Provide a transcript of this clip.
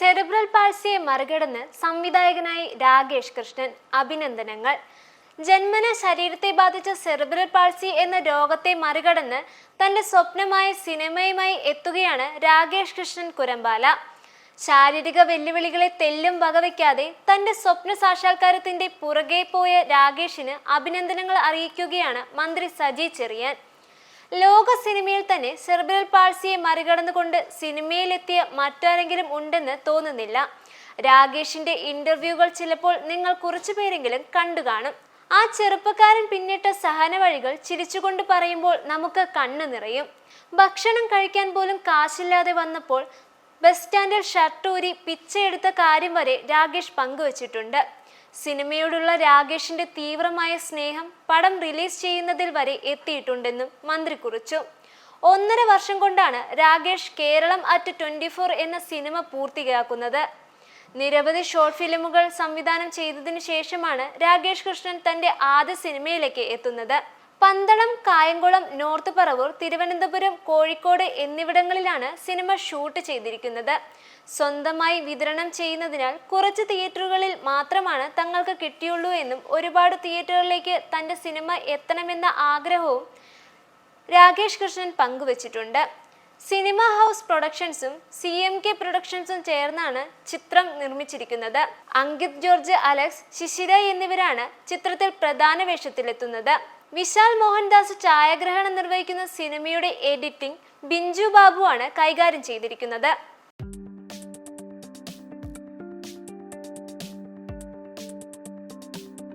Cerebral പാൾസിയെ മറികടന്ന് സംവിധായകനായി രാകേഷ് കൃഷ്ണൻ. അഭിനന്ദനങ്ങൾ. ജന്മന ശരീരത്തെ ബാധിച്ച സെറിബ്രൽ പാൾസി എന്ന രോഗത്തെ മറികടന്ന് തന്റെ സ്വപ്നമായ സിനിമയുമായി എത്തുകയാണ് രാകേഷ് കൃഷ്ണൻ കുരമ്പാല. ശാരീരിക വെല്ലുവിളികളെ തെല്ലും വകവയ്ക്കാതെ തന്റെ സ്വപ്ന സാക്ഷാത്കാരത്തിന്റെ പുറകെ പോയ രാകേഷിന് അഭിനന്ദനങ്ങൾ അറിയിക്കുകയാണ് മന്ത്രി സജി ചെറിയാൻ. ലോക സിനിമയിൽ തന്നെ സെർബിറൽ പാൾസിയെ മറികടന്നുകൊണ്ട് സിനിമയിലെത്തിയ മറ്റാരെങ്കിലും ഉണ്ടെന്ന് തോന്നുന്നില്ല. രാകേഷിന്റെ ഇന്റർവ്യൂകൾ ചിലപ്പോൾ നിങ്ങൾ കുറച്ചു പേരെങ്കിലും കണ്ടു കാണും. ആ ചെറുപ്പക്കാരൻ പിന്നിട്ട സഹന വഴികൾ ചിരിച്ചുകൊണ്ട് പറയുമ്പോൾ നമുക്ക് കണ്ണു നിറയും. ഭക്ഷണം കഴിക്കാൻ പോലും കാശില്ലാതെ വന്നപ്പോൾ ബസ് സ്റ്റാൻഡിൽ ഷർട്ടൂരി പിച്ചയെടുത്ത കാര്യം വരെ രാകേഷ് പങ്കുവച്ചിട്ടുണ്ട്. സിനിമയോടുള്ള രാകേഷിന്റെ തീവ്രമായ സ്നേഹം പടം റിലീസ് ചെയ്യുന്നതിൽ വരെ എത്തിയിട്ടുണ്ടെന്നും മന്ത്രി കുറിച്ചു. ഒന്നര വർഷം കൊണ്ടാണ് Rakesh Keralam at twenty four എന്ന സിനിമ പൂർത്തിയാക്കുന്നത്. നിരവധി ഷോർട്ട് ഫിലിമുകൾ സംവിധാനം ചെയ്തതിനു ശേഷമാണ് രാകേഷ് കൃഷ്ണൻ തന്റെ ആദ്യ സിനിമയിലേക്ക് എത്തുന്നത്. പന്തളം കായംകുളം നോർത്ത് പറവൂർ തിരുവനന്തപുരം കോഴിക്കോട് എന്നിവിടങ്ങളിലാണ് സിനിമ ഷൂട്ട് ചെയ്തിരിക്കുന്നത്. സ്വന്തമായി വിതരണം ചെയ്യുന്നതിനാൽ കുറച്ച് തിയേറ്ററുകളിൽ മാത്രമാണ് തങ്ങൾക്ക് കിട്ടിയുള്ളൂ എന്നും ഒരുപാട് തിയേറ്ററുകളിലേക്ക് തന്റെ സിനിമ എത്തണമെന്ന ആഗ്രഹവും രാകേഷ് കൃഷ്ണൻ പങ്കുവച്ചിട്ടുണ്ട്. സിനിമ ഹൗസ് പ്രൊഡക്ഷൻസും സി എം കെ പ്രൊഡക്ഷൻസും ചേർന്നാണ് ചിത്രം നിർമ്മിച്ചിരിക്കുന്നത്. അങ്കിത് ജോർജ് അലക്സ് ശിശിര എന്നിവരാണ് ചിത്രത്തിൽ പ്രധാന വേഷത്തിലെത്തുന്നത്. വിശാൽ മോഹൻദാസ് ഛായാഗ്രഹണം നിർവഹിക്കുന്ന സിനിമയുടെ എഡിറ്റിംഗ് ബിഞ്ചു ബാബുവാണ് കൈകാര്യം ചെയ്തിരിക്കുന്നത്.